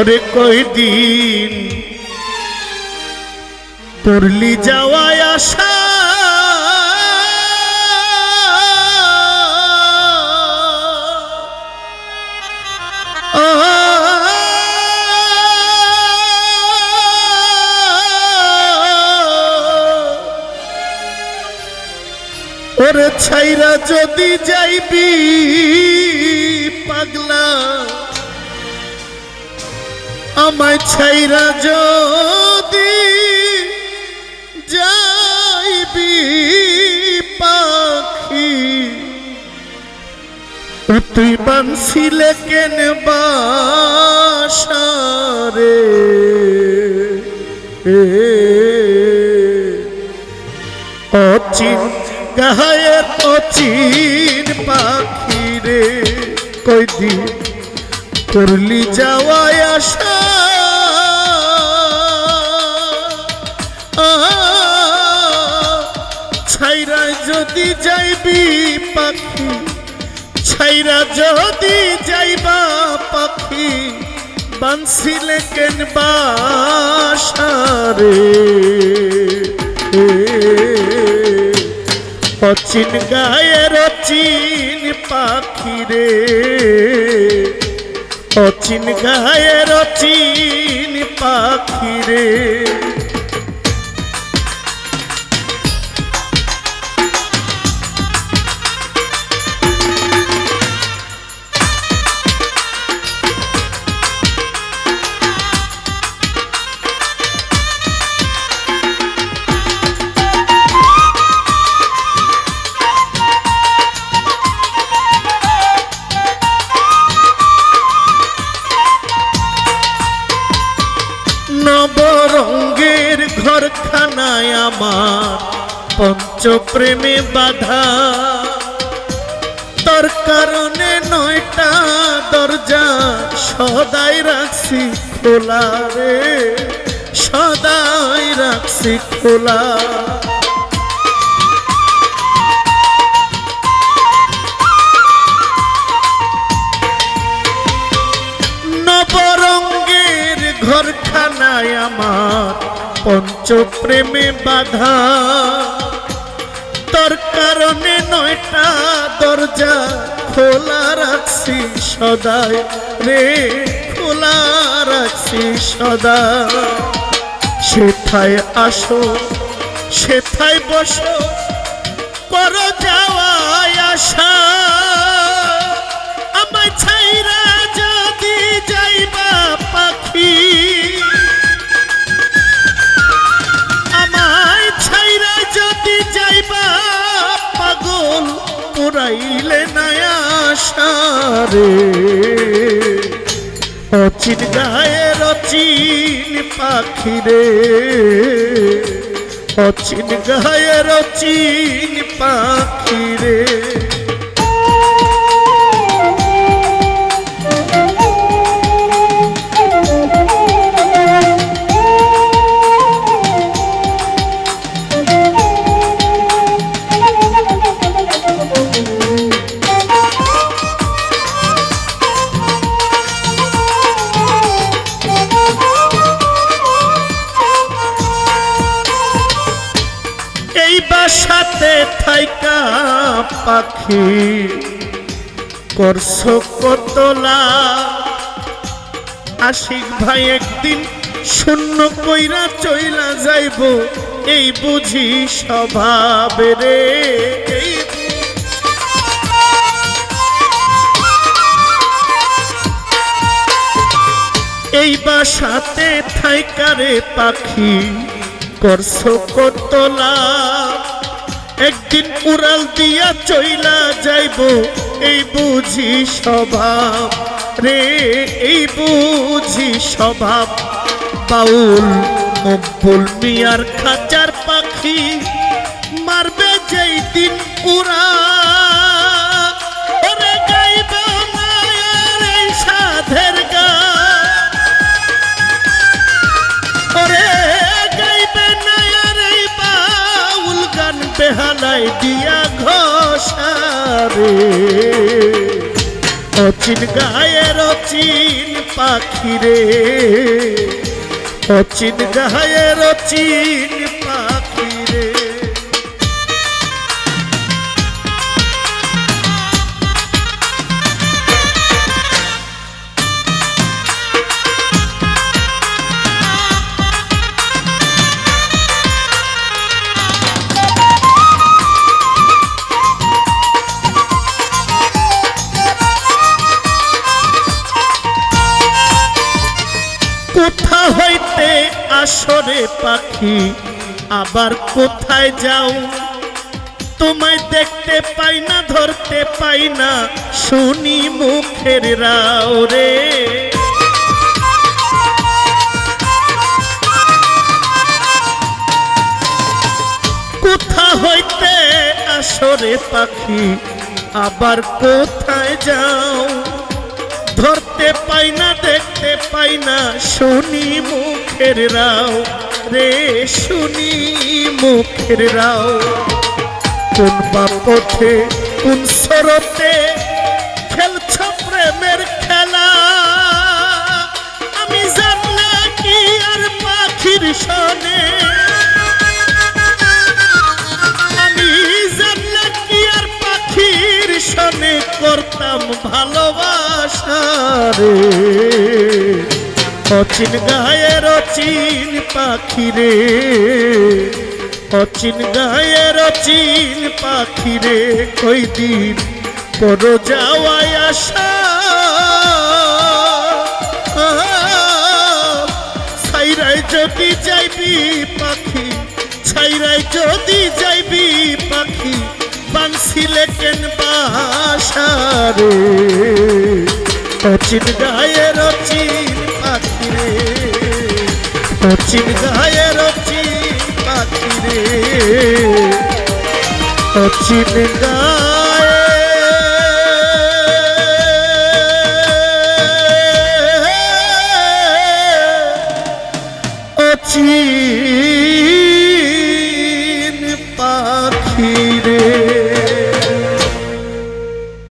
ওরে কই দিন করলি যাওয়ায় আশা। ওরে ছাইরা যদি যাইবি পাগলা আমায় ছাইরা যদি যাইবি পাখি, তুই বানছিলে কেন বাসারে? অচিন গায়ের অচিন পাখি রে কই দিন করলি যাওয়ায় আশা পাখি, ছাইরা যদি যাইবা পাখি, বানছিলে কেন বাসারে? অচিন গায়ের অচিন পাখি রে, অচিন গায়ের অচিন পাখি রে। ঘরখানায় আমার। পঞ্চপ্রেমে বাধা। তোর কারণে নয়টা দরজা সদাই রাখছি খোলা রে। সদাই রাখছি খোলা। নবরঙ্গের ঘরখানায় আমার পঞ্চপ্রেমে বাধা। তোর কারণে নয়টা দরজা খোলা রাখছি সদাই রে, খোলা রাখছি সদা সেথায় আসো, সেথায় বসো, কর যাওয়ায় আশা। সারে অচিন গায়ের অচিন পাখি রে অচিন গায়ের অচিন পাখি পাখি করছ কতলা? আশিক ভাই একদিন শূন্য কইরা চইলা যাইব, এই বুঝি স্বভাব রে। এই বাসাতে থাইকারে পাখি, করছ কতলা? একদিন উড়াল দিয়া চইলা যাইব, এই বুঝি স্বভাব। রে, এই বুঝি স্বভাব। বাউল, মকবুল, মিয়ার খাঁচার পাখি মারবে যেই দিন উড়া বেহালাই দিয়া ঘোষারে। অচিন গায়ের অচিন পাখিরে। অচিন গায়ের অচিন পাখি আসরে পাখি, আবার কোথায় যাও? তোমায় দেখতে পাই না, ধরতে পাই না, শুনি মুখের রাও রে। কোথা হইতে আসরে পাখি, আবার কোথায় যাও? ধরতে পাই না দেখতে পাই না, শুনি মুখের রাও। রে, শুনি মুখের রাও। কোন বা পথে কোন সরতে খেলছ প্রেমের খেলা? আমি জানলে কি আর পাখির সনে? আমি জানলে কি আর পাখির সনে করতাম ভালোবাসা? রে অচিন গায়ের অচিন পাখি রে অচিন গায়ের অচিন পাখি রে কই দিন পর যাওয়ায় আসা ছাইরাই যদি যাইবি পাখি, ছাইরাই যদি যাইবি পাখি, বানছিলে কেন বাসারে অচিন গায়ে অচিন পাখি রে অচিন গায়ের অচিন পাখি অচিন গায়ে